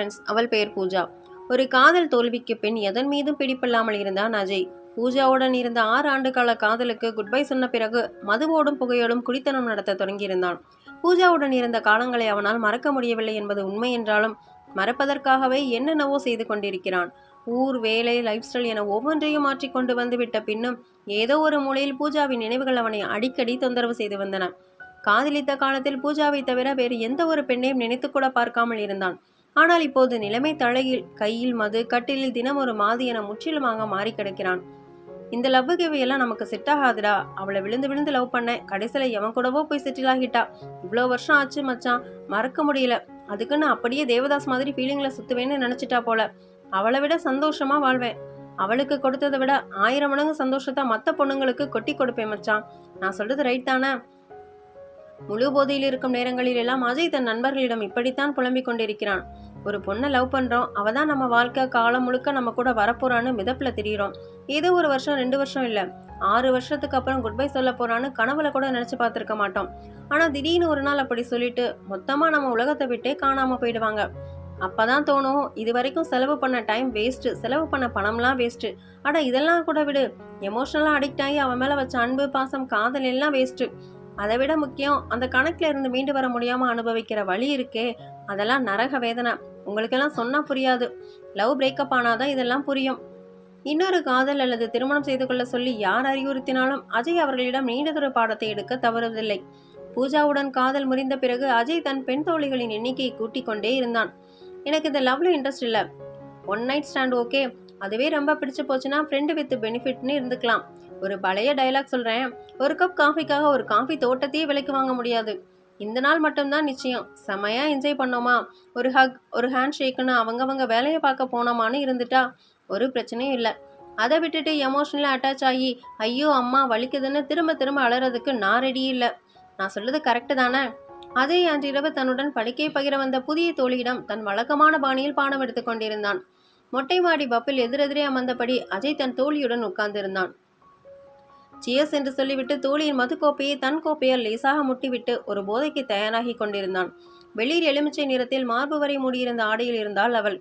Friends அவள் பெயர் பூஜா. ஒரு காதல் தோல்விக்கு பின் எதன் மீதும் பிடிப்பில்லாமல் இருந்தான் அஜய் பூஜாவுடன் இருந்த ஆறு ஆண்டு கால காதலுக்கு குட்பை சொன்ன பிறகு மதுவோடும் புகையோடும் குடித்தனம் நடத்த தொடங்கியிருந்தான். பூஜாவுடன் இருந்த காலங்களை அவனால் மறக்க முடியவில்லை என்பது உண்மை என்றாலும் மறப்பதற்காகவே என்னென்னவோ செய்து கொண்டிருக்கிறான். ஊர் வேலை லைஃப் ஸ்டைல் என ஒவ்வொன்றையும் மாற்றிக்கொண்டு வந்து விட்ட பின்னும் ஏதோ ஒரு மூலையில் பூஜாவின் நினைவுகள் அவனை அடிக்கடி தொந்தரவு செய்து வந்தன. காதலித்த காலத்தில் பூஜாவை தவிர வேறு எந்த ஒரு பெண்ணையும் நினைத்து கூட பார்க்காமல் இருந்தான். ஆனால் இப்போது நிலைமை தலையில் கையில் மது கட்டிலில் தினம் ஒரு மாது என முற்றிலுமாக மாறி கிடக்கிறான். இந்த லவ் எல்லாம் நமக்கு செட் ஆகாதுடா. அவளை விழுந்து விழுந்து லவ் பண்ணேன் கடைசியில் எவன் கூடவோ போய் செட்டில் ஆகிட்டா. இவ்வளோ வருஷம் ஆச்சு மச்சான். மறக்க முடியல. அதுக்குன்னு அப்படியே தேவதாஸ் மாதிரி ஃபீலிங்கில் சுத்துவேன்னு நினச்சிட்டா போல. அவளை விட சந்தோஷமா வாழ்வேன். அவளுக்கு கொடுத்ததை விட ஆயிரம் மடங்கு சந்தோஷத்தை மற்ற பொண்ணுங்களுக்கு கொட்டி கொடுப்பேன் மச்சான். நான் சொல்றது ரைட் தானே? முழு போதையில் இருக்கும் நேரங்களில் எல்லாம் அஜய் தன் நண்பர்களிடம் இப்படித்தான் புலம்பிக் கொண்டிருக்கிறான். ஒரு பொண்ணை லவ் பண்ணுறோம் அவள் தான் நம்ம வாழ்க்கை காலம் முழுக்க நம்ம கூட வரப்போகிறான்னு மிதப்பில் தெரியிறோம். இது ஒரு வருஷம் ரெண்டு வருஷம் இல்லை. ஆறு வருஷத்துக்கு அப்புறம் குட் பை சொல்ல போகிறான்னு கனவுல கூட நினச்சி பார்த்துருக்க மாட்டோம். ஆனால் திடீர்னு ஒரு நாள் அப்படி சொல்லிட்டு மொத்தமாக நம்ம உலகத்தை விட்டே காணாமல் போயிடுவாங்க. அப்போ தான் தோணும் இது வரைக்கும் செலவு பண்ண டைம் வேஸ்ட்டு செலவு பண்ண பணம்லாம் வேஸ்ட்டு ஆனால் இதெல்லாம் கூட விடு. எமோஷனலாக அடிக்ட் ஆகி அவன் மேலே வச்ச அன்பு பாசம் காதல் எல்லாம் வேஸ்ட்டு அதை விட முக்கியம் அந்த கணக்கில் இருந்து மீண்டு வர முடியாமல் அனுபவிக்கிற வழி இருக்கே. அதெல்லாம் நரக வேதனை. உங்களுக்கெல்லாம் சொன்னால் புரியாது. லவ் பிரேக்கப் ஆனாதான் இதெல்லாம் புரியும். இன்னொரு காதல் அல்லது திருமணம் செய்து கொள்ள சொல்லி யார் அறிவுறுத்தினாலும் அஜய் அவர்களிடம் நீண்டதொரு பாடத்தை எடுக்க தவறுவதில்லை பூஜாவுடன் காதல் முறிந்த பிறகு அஜய் தன் பெண் தோழிகளின் எண்ணிக்கையை கூட்டிக் கொண்டே இருந்தான். எனக்கு இந்த லவ்ல இன்ட்ரெஸ்ட் இல்லை. ஒன் நைட் ஸ்டாண்ட் ஓகே அதுவே ரொம்ப பிடிச்சு போச்சுன்னா ஃப்ரெண்டு வித் பெனிஃபிட்னு இருந்துக்கலாம். ஒரு பழைய டைலாக் சொல்கிறேன் ஒரு கப் காஃபிக்காக ஒரு காஃபி தோட்டத்தையே விலைக்கு வாங்க முடியாது. இந்த நாள் மட்டும்தான் நிச்சயம். செமையா என்ஜாய் பண்ணோமா? ஒரு ஹக் ஒரு ஹேண்ட் ஷேக்குன்னு அவங்கவங்க வேலையை பார்க்க போனோமான்னு இருந்துட்டா ஒரு பிரச்சனையும் இல்லை. அதை விட்டுட்டு எமோஷனலாக அட்டாச் ஆகி ஐயோ அம்மா வலிக்குதுன்னு திரும்ப திரும்ப அலறதுக்கு நான் ரெடி இல்லை. நான் சொல்றது கரெக்டு தானே? அதே அன்றிரவு தன்னுடன் படுக்கை பகிர வந்த புதிய தோழியிடம் தன் வழக்கமான பாணியில் பானம் எடுத்து கொண்டிருந்தான். மொட்டை மாடி பப்பில் எதிரெதிரே அமர்ந்தபடி அஜய் தன் தோழியுடன் உட்கார்ந்திருந்தான். சியஸ் என்று சொல்லிவிட்டு தோழியின் மதுக்கோப்பையை தன் கோப்பையால் லேசாக முட்டிவிட்டு ஒரு போதைக்கு தயாராகி கொண்டிருந்தான். வெளிர் எலுமிச்சை நிறத்தில் மார்பு வரை மூடியிருந்த ஆடையில் இருந்தாள் அவள்.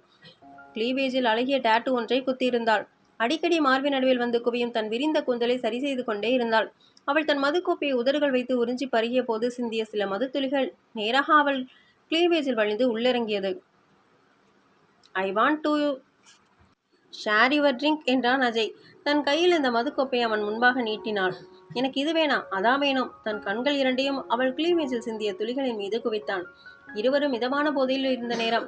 கிளீவேஜில் அழகிய டேட்டு ஒன்றை குத்தியிருந்தாள். அடிக்கடி மார்பின் நடுவில் வந்து குவியும் தன் விரிந்த கூந்தலை சரி செய்து கொண்டே இருந்தாள். அவள் தன் மதுக்கோப்பையை உதடுகள் வைத்து உறிஞ்சி பருகிய போது சிந்திய சில மதுத்துளிகள் நேராக அவள் கிளீவேஜில் வழிந்து உள்ளிறங்கியது. I want to share your drink என்றான் அஜய். தன் கையில் இந்த மதுக்கோப்பை அவன் முன்பாக நீட்டினாள். எனக்கு இது வேணாம் அதான் வேணும். தன் கண்கள் இரண்டையும் அவள் கிளீமேஜில் சிந்திய துளிகளின் மீது குவித்தான். இருவரும் மிதமான போதையில் இருந்த நேரம்.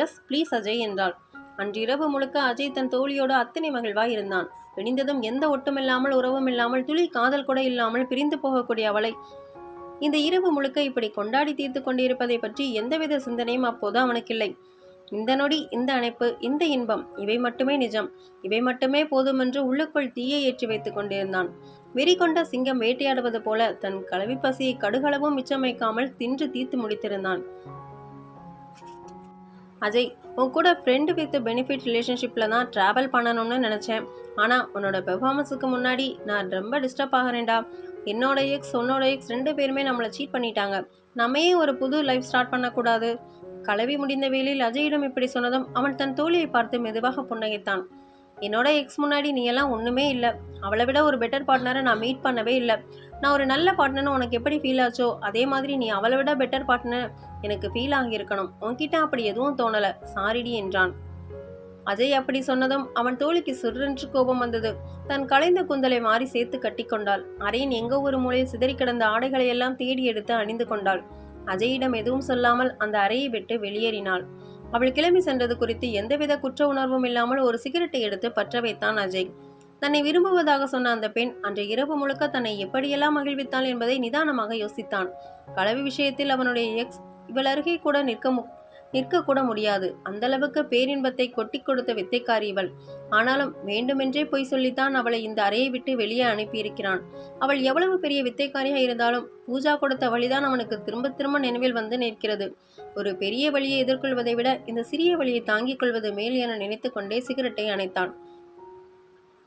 எஸ் ப்ளீஸ் அஜய் என்றாள். அன்றிரவு முழுக்க அஜய் தன் தோழியோடு அத்தனை மகிழ்வாய் இருந்தான். பிணிந்ததும் எந்த ஒட்டுமில்லாமல் உறவும் இல்லாமல் துளி காதல் கூட இல்லாமல் பிரிந்து போகக்கூடிய அவளை இந்த இரவு முழுக்க இப்படி கொண்டாடி தீர்த்து கொண்டிருப்பதை பற்றி எந்தவித சிந்தனையும் அப்போது அவனுக்கில்லை. இந்த நொடி இந்த அணைப்பு இந்த இன்பம் இவை மட்டுமே நிஜம். இவை மட்டுமே போதுமென்று உள்ளுக்குள் தீயை ஏற்றி வைத்துக் கொண்டிருந்தான். வெறி கொண்ட சிங்கம் வேட்டையாடுவது போல தன் கலவி பசியை கடுகளவும் மிச்சமைக்காமல் தின்று தீர்த்து முடித்திருந்தான். அஜய் உன் கூட ஃப்ரெண்டு வித் பெனிஃபிட் ரிலேஷன்ஷிப்பில் தான் ட்ராவல் பண்ணணும்னு நினச்சேன். ஆனால் உன்னோட பெர்ஃபார்மன்ஸுக்கு முன்னாடி நான் ரொம்ப டிஸ்டர்ப் ஆகிறேன்டா. என்னோட எக்ஸ் உன்னோட எக்ஸ் ரெண்டு பேருமே நம்மளை சீட் பண்ணிட்டாங்க. நம்ம ஏன் ஒரு புது லைஃப் ஸ்டார்ட் பண்ணக்கூடாது. கலவி முடிந்த வேளையில் அஜயிடம் இப்படி சொன்னதும் அவன் தன் தோழியை பார்த்து மெதுவாக புன்னகைத்தான். என்னோட எக்ஸ் முன்னாடி நீ எல்லாம் ஒன்றுமே இல்லை. அவளை விட ஒரு பெட்டர் பார்ட்னரை நான் மீட் பண்ணவே இல்லை. நான் ஒரு நல்ல பார்ட்னர்னு உனக்கு எப்படி ஃபீல் ஆச்சோ? அதே மாதிரி நீ அவளை விட பெட்டர் பார்ட்னர் எனக்கு ஃபீல் ஆகியிருக்கணும். உன்கிட்ட அப்படி எதுவும் தோணலை. சாரிடி என்றான். அஜய் அப்படி சொன்னதும் அவன் தோழிக்கு சுற்றென்று கோபம் வந்தது. தன் கலைந்த குந்தலை மாறி சேர்த்து கட்டிக்கொண்டாள் அறையின் எங்கோ ஒரு மூலையில் சிதறி கிடந்த ஆடைகளை எல்லாம் தேடி எடுத்து அணிந்து கொண்டாள். அஜயிடம் எதுவும் சொல்லாமல் அந்த அறையை விட்டு வெளியேறினாள். அவள் கிளம்பி சென்றது குறித்து எந்தவித குற்ற உணர்வும் இல்லாமல் ஒரு சிகரெட்டை எடுத்து பற்ற வைத்தான் அஜய். தன்னை விரும்புவதாக சொன்ன அந்த பெண் அன்று இரவு முழுக்க தன்னை எப்படியெல்லாம் மகிழ்வித்தாள் என்பதை நிதானமாக யோசித்தான். கலவி விஷயத்தில் அவனுடைய எக்ஸ் இவள் அருகே கூட நிற்க நிற்கக்கூட நிற்க கூட முடியாது. அந்தளவுக்கு பேரின்பத்தை கொட்டி கொடுத்த வித்தைக்காரி இவள். ஆனாலும் வேண்டுமென்றே பொய் சொல்லித்தான் அவளை இந்த அறையை விட்டு வெளியே அனுப்பியிருக்கிறான். அவள் எவ்வளவு பெரிய வித்தைக்காரியா இருந்தாலும் பூஜா கொடுத்த வழிதான் அவனுக்கு திரும்ப திரும்ப நினைவில் வந்து நிற்கிறது. ஒரு பெரிய வழியை எதிர்கொள்வதை விட இந்த சிறிய வழியை தாங்கிக் கொள்வது மேல் என நினைத்து கொண்டே சிகரெட்டை அணைத்தான்.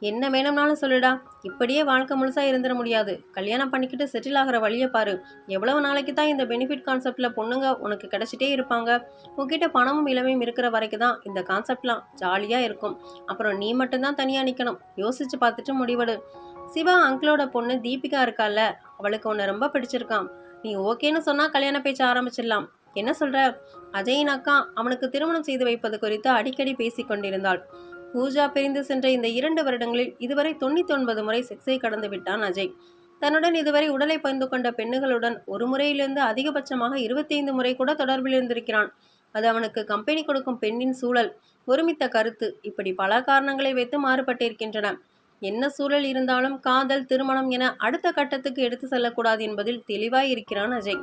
என்ன வேணும்னாலும் சொல்லுடா. இப்படியே வாழ்க்கை முழுசாக இருந்துட முடியாது. கல்யாணம் பண்ணிக்கிட்டு செட்டில் ஆகிற வழியை பாரு. எவ்வளவு நாளைக்கு தான் இந்த பெனிஃபிட் கான்செப்டில் பொண்ணுங்க உனக்கு கிடச்சிட்டே இருப்பாங்க. உங்ககிட்ட பணமும் இளமையும் இருக்கிற வரைக்கும் தான் இந்த கான்செப்ட்லாம் ஜாலியாக இருக்கும். அப்புறம் நீ மட்டும்தான் தனியாக நிற்கணும் யோசிச்சு பார்த்துட்டு முடிவெடு. சிவா அங்கிளோட பொண்ணு தீபிகா இருக்கால அவளுக்கு உன்னை ரொம்ப பிடிச்சிருக்கான் நீ ஓகேன்னு சொன்னால் கல்யாண பேச்ச ஆரம்பிச்சிடலாம். என்ன சொல்கிற அஜயின் அக்கா அவனுக்கு திருமணம் செய்து வைப்பது குறித்து அடிக்கடி பேசிக் கொண்டிருந்தாள் பூஜா பிரிந்து சென்ற இந்த இரண்டு வருடங்களில் இதுவரை தொண்ணூற்றி ஒன்பது முறை செக்ஸை கடந்து விட்டான் அஜய். தன்னுடன் இதுவரை உடலை பகிர்ந்து கொண்ட பெண்ணுகளுடன் ஒரு முறையிலிருந்து அதிகபட்சமாக இருபத்தைந்து முறை கூட தொடர்பில் இருந்திருக்கிறான். அது அவனுக்கு கம்பெனி கொடுக்கும் பெண்ணின் சூழல் ஒருமித்த கருத்து இப்படி பல காரணங்களை வைத்து மாறுபட்டிருக்கின்றன. என்ன சூழல் இருந்தாலும் காதல் திருமணம் என அடுத்த கட்டத்துக்கு எடுத்து செல்லக்கூடாது என்பதில் தெளிவாய் இருக்கிறான் அஜய்.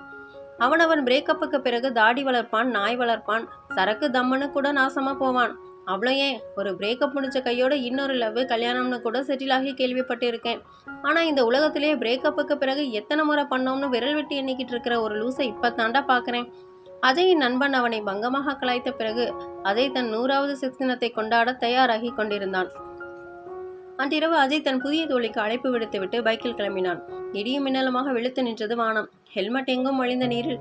அவனவன் பிரேக்கப்புக்கு பிறகு தாடி வளர்ப்பான் நாய் வளர்ப்பான் சரக்கு தம்மனு கூட நாசமா போவான். அவ்வளோ ஏன் ஒரு பிரேக்கப் முடிச்ச கையோட இன்னொரு லவ் கல்யாணம்னு கூட செட்டில் ஆகி கேள்விப்பட்டிருக்கேன். ஆனால் இந்த உலகத்திலேயே பிரேக்கப்புக்கு பிறகு எத்தனை முறை பண்ணோம்னு விரல் விட்டு எண்ணிக்கிட்டு இருக்கிற ஒரு லூஸை இப்போ தாண்டா பார்க்குறேன் அஜயின் நண்பன் அவனை பங்கமாக கலாய்த்த பிறகு அஜய் தன் நூறாவது செக்ஸ் தினத்தை கொண்டாட தயாராகி கொண்டிருந்தான். அன்றிரவு அஜய் தன் புதிய தோழிக்கு அழைப்பு விடுத்துவிட்டு பைக்கில் கிளம்பினான். இடியும் மின்னலுமாக வெளுத்து நின்றது வானம். ஹெல்மெட் எங்கும் வழிந்த நீரில்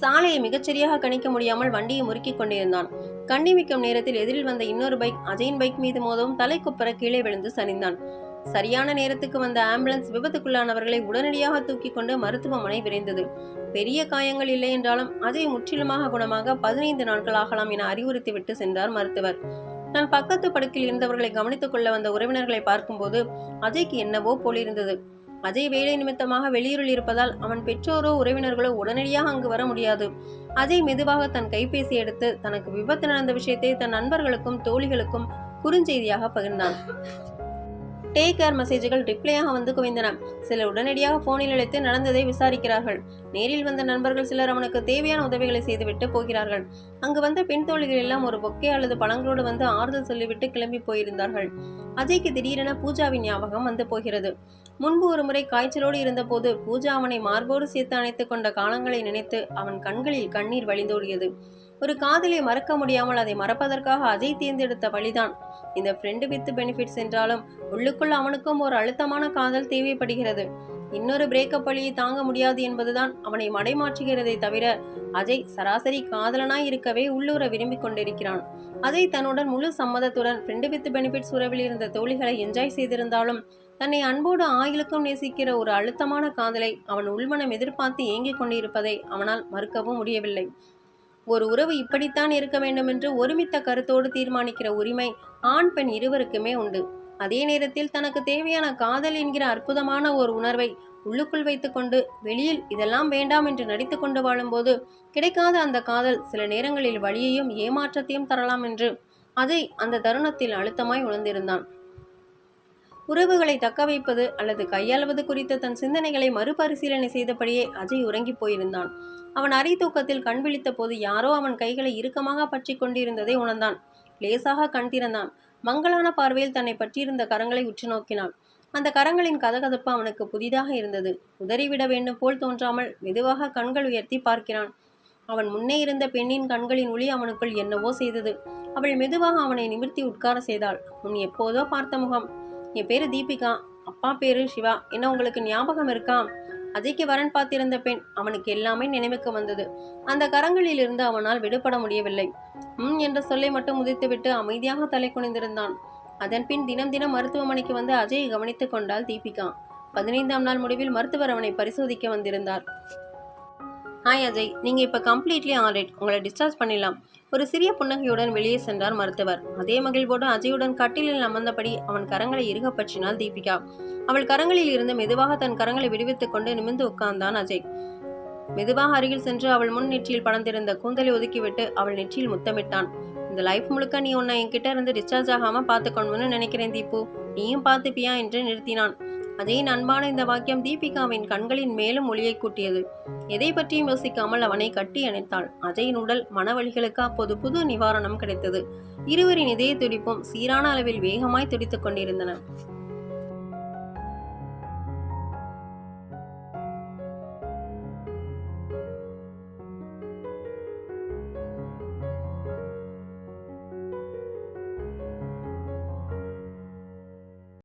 சாலையை மிகச்சரியாக கணிக்க முடியாமல் வண்டியை முறுக்கிக் கொண்டிருந்தான். கண்ணிமிக்கும் நேரத்தில் எதிரில் வந்த இன்னொரு பைக் அஜயின் பைக் மீது மோதவும் தலைக்குப்பற கீழே விழுந்து சரிந்தான். சரியான நேரத்துக்கு வந்த ஆம்புலன்ஸ் விபத்துக்குள்ளானவர்களை உடனடியாக தூக்கி கொண்டு மருத்துவமனை விரைந்தது. பெரிய காயங்கள் இல்லை என்றாலும் அஜய் முற்றிலுமாக குணமாக பதினைந்து நாட்கள் ஆகலாம் என அறிவுறுத்திவிட்டு சென்றார் மருத்துவர். தன் பக்கத்து படுக்கில் இருந்தவர்களை கவனித்துக் கொள்ள வந்த உறவினர்களை பார்க்கும்போது அஜய்க்கு என்னவோ போலிருந்தது. அஜய் வேலை நிமித்தமாக வெளியூரில் இருப்பதால் அவன் பெற்றோரோ உறவினர்களோ உடனடியாக அங்கு வர முடியாது. அஜய் மெதுவாக தன் கைபேசி எடுத்து தனக்கு விபத்து நடந்த விஷயத்தை தன் நண்பர்களுக்கும் தோழிகளுக்கும் குறுஞ்செய்தியாக பகிர்ந்தான். டேக் கேர் மெசேஜ்கள் ரிப்ளையாக வந்து குவிந்தன. சிலர் உடனடியாக போனில் அழைத்து நடந்ததை விசாரிக்கிறார்கள். நேரில் வந்த நண்பர்கள் சிலர் அவனுக்கு தேவையான உதவிகளை செய்துவிட்டு போகிறார்கள். அங்கு வந்த பெண் எல்லாம் ஒரு பொக்கே அல்லது பழங்களோடு வந்து ஆறுதல் சொல்லிவிட்டு கிளம்பி போயிருந்தார்கள். அஜய்க்கு திடீரென பூஜாவின் ஞாபகம் வந்து போகிறது. முன்பு ஒரு முறை காய்ச்சலோடு இருந்தபோது பூஜா அவனை மார்போடு சேர்த்து அணைத்துக் கொண்ட காலங்களை நினைத்து அவன் கண்களில் கண்ணீர் வழிந்தோடியது. ஒரு காதலை மறக்க முடியாமல் அதை மறப்பதற்காக அஜய் தேர்ந்தெடுத்த வழிதான். இந்த ஃப்ரெண்டு வித் பெனிஃபிட்ஸ் என்றாலும் உள்ளுக்குள் அவனுக்கும் ஒரு அழுத்தமான காதல் தேவைப்படுகிறது. இன்னொரு பிரேக்கப் வழியை தாங்க முடியாது என்பதுதான் அவனை மடைமாற்றுகிறதை தவிர அஜய் சராசரி காதலனாய் இருக்கவே உள்ளூர விரும்பிக் கொண்டிருக்கிறான். அஜய் தன்னுடன் முழு சம்மதத்துடன் ஃப்ரெண்டு வித் பெனிஃபிட்ஸ் உறவில் இருந்த தோழிகளை என்ஜாய் செய்திருந்தாலும் தன்னை அன்போடு ஆயுளுக்கும் நேசிக்கிற ஒரு அழுத்தமான காதலை அவன் உள்மனம் எதிர்பார்த்து ஏங்கிக் கொண்டிருப்பதை அவனால் மறுக்கவும் முடியவில்லை. ஒரு உறவு இப்படித்தான் இருக்க வேண்டும் என்று ஒருமித்த கருத்தோடு தீர்மானிக்கிற உரிமை ஆண் பெண் இருவருக்குமே உண்டு. அதே நேரத்தில் தனக்கு தேவையான காதல் என்கிற அற்புதமான ஒரு உணர்வை உள்ளுக்குள் வைத்துக்கொண்டு வெளியில் இதெல்லாம் வேண்டாம் என்று நடித்துக்கொண்டு வாழும்போது கிடைக்காத அந்த காதல் சில நேரங்களில் வழியையும் ஏமாற்றத்தையும் தரலாம் என்று அதை அந்த தருணத்தில் அழுத்தமாய் உணர்ந்திருந்தான். உறவுகளை தக்க வைப்பது அல்லது கையாளுவது குறித்த தன் சிந்தனைகளை மறுபரிசீலனை செய்தபடியே அஜய் உறங்கிப் போயிருந்தான். அவன் அரை தூக்கத்தில் கண் விழித்த போது யாரோ அவன் கைகளை இறுக்கமாக பற்றி கொண்டிருந்ததை உணர்ந்தான். லேசாக கண் திறந்தான். மங்களான பார்வையில் தன்னை பற்றியிருந்த கரங்களை உற்று நோக்கினான் அந்த கரங்களின் கதகதப்பு அவனுக்கு புதிதாக இருந்தது. உதறிவிட வேண்டும் போல் தோன்றாமல் மெதுவாக கண்கள் உயர்த்தி பார்க்கிறான். அவன் முன்னே இருந்த பெண்ணின் கண்களின் ஒளி அவனுக்குள் என்னவோ செய்தது. அவள் மெதுவாக அவனை நிமிர்த்தி உட்கார செய்தாள். உன் எப்போதோ பார்த்த முகம். என் பேரு தீபிகா. அப்பா பேரு சிவா. என்ன உங்களுக்கு ஞாபகம் இருக்கா? அஜய்க்கு வரன் பார்த்திருந்த பெண் அவனுக்கு எல்லாமே நினைவுக்கு வந்தது. அந்த கரங்களில் இருந்து அவனால் விடுபட முடியவில்லை. ம் என்ற சொல்லை மட்டும் உதித்துவிட்டு அமைதியாக தலை குனிந்திருந்தான். அதன்பின் தினம் தினம் மருத்துவமனைக்கு வந்து அஜயை கவனித்துக் கொண்டாள் தீபிகா. பதினைந்தாம் நாள் முடிவில் மருத்துவர் அவனை பரிசோதிக்க வந்திருந்தார். ஹாய் அஜய் நீங்கள் இப்போ கம்ப்ளீட்லி ஆல்ரைட் உங்களை டிஸ்சார்ஜ் பண்ணிடலாம். ஒரு சிறிய புன்னகையுடன் வெளியே சென்றார் மருத்துவர். அதே மகிழ்வோடு அஜயுடன் கட்டிலில் அமர்ந்தபடி அவன் கரங்களை இறுக பற்றினாள் தீபிகா. அவள் கரங்களில் இருந்து மெதுவாக தன் கரங்களை விடுவித்துக் கொண்டு நிமிர்ந்து உட்கார்ந்தான் அஜய். மெதுவாக அருகில் சென்று அவள் முன் நெற்றியில் படர்ந்திருந்த கூந்தலை ஒதுக்கிவிட்டு அவள் நெற்றியில் முத்தமிட்டான். இந்த லைஃப் முழுக்க நீ உன்னை என்கிட்ட இருந்து டிஸ்சார்ஜ் ஆகாம பார்த்துக்கணும்னு நினைக்கிறேன் தீபு. நீயும் பார்த்துப்பியா? என்று நிறுத்தினான். அஜயின் அன்பான இந்த வாக்கியம் தீபிகாவின் கண்களின் மேலும் ஒளியை கூட்டியது. எதை பற்றியும் யோசிக்காமல் அவனை கட்டி அணைத்தாள். அஜயின் உடல் மனவழிகளுக்கு அப்போது புது நிவாரணம் கிடைத்தது. இருவரின் இதய துடிப்பும் சீரான அளவில் வேகமாய் துடித்துக் கொண்டிருந்தன.